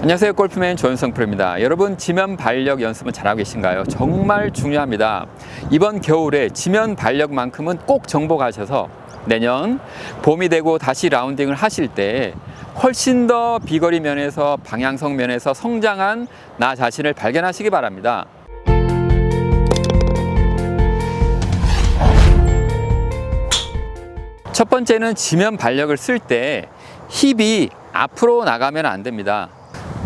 안녕하세요 골프맨 조현성 프로입니다 여러분 지면 발력 연습은 잘하고 계신가요? 정말 중요합니다 이번 겨울에 지면 발력만큼은 꼭 정복하셔서 내년 봄이 되고 다시 라운딩을 하실 때 훨씬 더 비거리 면에서 방향성 면에서 성장한 나 자신을 발견하시기 바랍니다 첫 번째는 지면 발력을 쓸 때 힙이 앞으로 나가면 안 됩니다.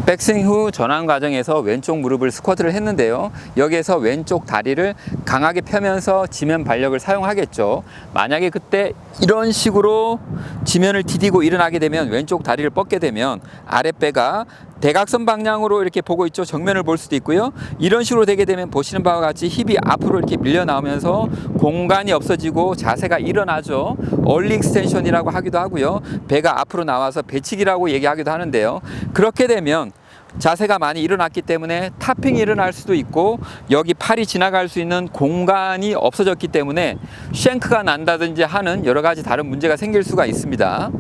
백스윙 후 전환 과정에서 왼쪽 무릎을 스쿼트를 했는데요. 여기에서 왼쪽 다리를 강하게 펴면서 지면 발력을 사용하겠죠. 만약에 그때 이런 식으로 지면을 디디고 일어나게 되면 왼쪽 다리를 뻗게 되면 아랫배가 대각선 방향으로 이렇게 보고 있죠. 정면을 볼 수도 있고요. 이런 식으로 되게 되면 보시는 바와 같이 힙이 앞으로 이렇게 밀려 나오면서 공간이 없어지고 자세가 일어나죠. 얼리 익스텐션이라고 하기도 하고요. 배가 앞으로 나와서 배치기라고 얘기하기도 하는데요. 그렇게 되면 자세가 많이 일어났기 때문에 타핑이 일어날 수도 있고 여기 팔이 지나갈 수 있는 공간이 없어졌기 때문에 쉔크가 난다든지 하는 여러 가지 다른 문제가 생길 수가 있습니다.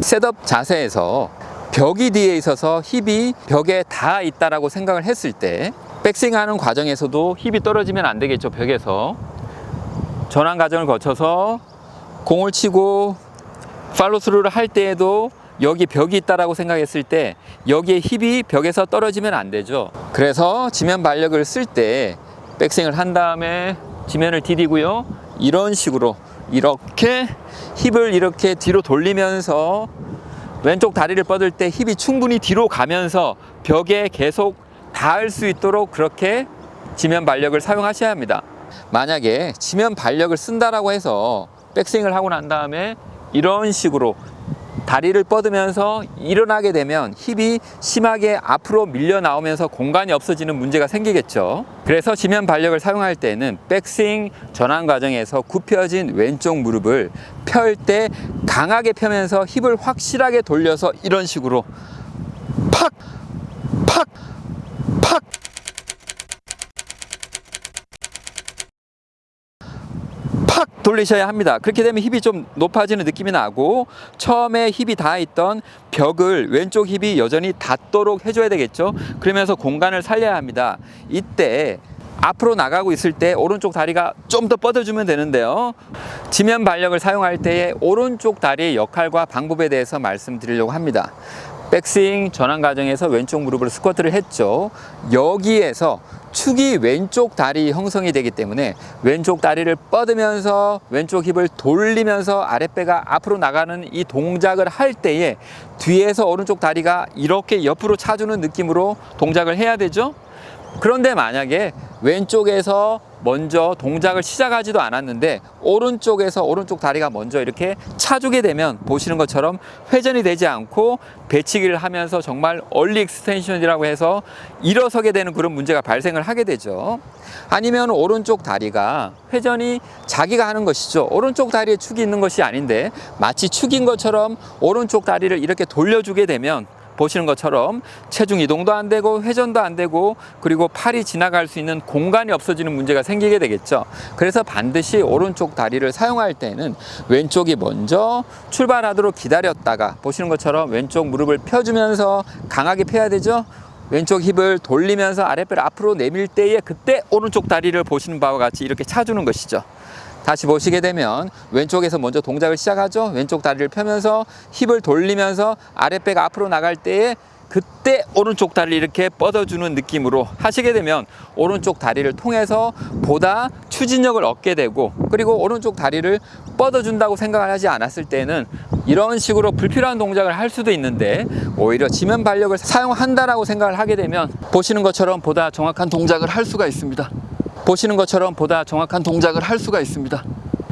셋업 자세에서 벽이 뒤에 있어서 힙이 벽에 닿아 있다라고 생각을 했을 때 백스윙 하는 과정에서도 힙이 떨어지면 안 되겠죠 벽에서 전환 과정을 거쳐서 공을 치고 팔로스루를 할 때에도 여기 벽이 있다라고 생각했을 때 여기에 힙이 벽에서 떨어지면 안 되죠. 그래서 지면 발력을 쓸 때 백스윙을 한 다음에 지면을 디디고요. 이런 식으로 이렇게 힙을 이렇게 뒤로 돌리면서 왼쪽 다리를 뻗을 때 힙이 충분히 뒤로 가면서 벽에 계속 닿을 수 있도록 그렇게 지면 발력을 사용하셔야 합니다. 만약에 지면 발력을 쓴다라고 해서 백스윙을 하고 난 다음에 이런 식으로 다리를 뻗으면서 일어나게 되면 힙이 심하게 앞으로 밀려 나오면서 공간이 없어지는 문제가 생기겠죠. 그래서 지면 발력을 사용할 때는 백스윙 전환 과정에서 굽혀진 왼쪽 무릎을 펼 때 강하게 펴면서 힙을 확실하게 돌려서 이런 식으로 팍! 팍! 돌리셔야 합니다. 그렇게 되면 힙이 좀 높아지는 느낌이 나고 처음에 힙이 닿아 있던 벽을 왼쪽 힙이 여전히 닿도록 해줘야 되겠죠. 그러면서 공간을 살려야 합니다. 이때 앞으로 나가고 있을 때 오른쪽 다리가 좀 더 뻗어주면 되는데요. 지면 발력을 사용할 때의 오른쪽 다리의 역할과 방법에 대해서 말씀드리려고 합니다. 백스윙 전환 과정에서 왼쪽 무릎으로 스쿼트를 했죠. 여기에서 축이 왼쪽 다리 형성이 되기 때문에 왼쪽 다리를 뻗으면서 왼쪽 힙을 돌리면서 아랫배가 앞으로 나가는 이 동작을 할 때에 뒤에서 오른쪽 다리가 이렇게 옆으로 차주는 느낌으로 동작을 해야 되죠. 그런데 만약에 왼쪽에서 먼저 동작을 시작하지도 않았는데 오른쪽에서 오른쪽 다리가 먼저 이렇게 차주게 되면 보시는 것처럼 회전이 되지 않고 배치기를 하면서 정말 얼리 익스텐션이라고 해서 일어서게 되는 그런 문제가 발생을 하게 되죠. 아니면 오른쪽 다리가 회전이 자기가 하는 것이죠. 오른쪽 다리에 축이 있는 것이 아닌데 마치 축인 것처럼 오른쪽 다리를 이렇게 돌려주게 되면 보시는 것처럼 체중 이동도 안 되고 회전도 안 되고 그리고 팔이 지나갈 수 있는 공간이 없어지는 문제가 생기게 되겠죠. 그래서 반드시 오른쪽 다리를 사용할 때는 왼쪽이 먼저 출발하도록 기다렸다가 보시는 것처럼 왼쪽 무릎을 펴주면서 강하게 펴야 되죠. 왼쪽 힙을 돌리면서 아랫배를 앞으로 내밀 때에 그때 오른쪽 다리를 보시는 바와 같이 이렇게 차주는 것이죠. 다시 보시게 되면 왼쪽에서 먼저 동작을 시작하죠. 왼쪽 다리를 펴면서 힙을 돌리면서 아랫배가 앞으로 나갈 때에 그때 오른쪽 다리를 이렇게 뻗어주는 느낌으로 하시게 되면 오른쪽 다리를 통해서 보다 추진력을 얻게 되고 그리고 오른쪽 다리를 뻗어준다고 생각을 하지 않았을 때는 이런 식으로 불필요한 동작을 할 수도 있는데 오히려 지면 발력을 사용한다라고 생각을 하게 되면 보시는 것처럼 보다 정확한 동작을 할 수가 있습니다. 보시는 것처럼 보다 정확한 동작을 할 수가 있습니다.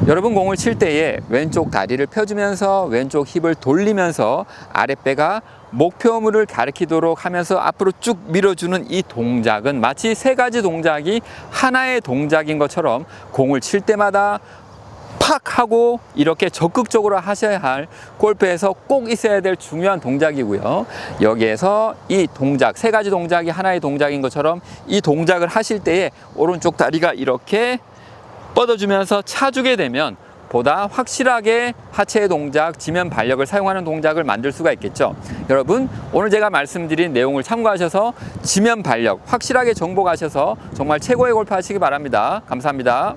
여러분 공을 칠 때에 왼쪽 다리를 펴주면서 왼쪽 힙을 돌리면서 아랫배가 목표물을 가리키도록 하면서 앞으로 쭉 밀어주는 이 동작은 마치 세 가지 동작이 하나의 동작인 것처럼 공을 칠 때마다 팍 하고 이렇게 적극적으로 하셔야 할 골프에서 꼭 있어야 될 중요한 동작이고요. 여기에서 이 동작, 세 가지 동작이 하나의 동작인 것처럼 이 동작을 하실 때에 오른쪽 다리가 이렇게 뻗어주면서 차주게 되면 보다 확실하게 하체 동작, 지면 발력을 사용하는 동작을 만들 수가 있겠죠. 여러분, 오늘 제가 말씀드린 내용을 참고하셔서 지면 발력 확실하게 정복하셔서 정말 최고의 골프 하시기 바랍니다. 감사합니다.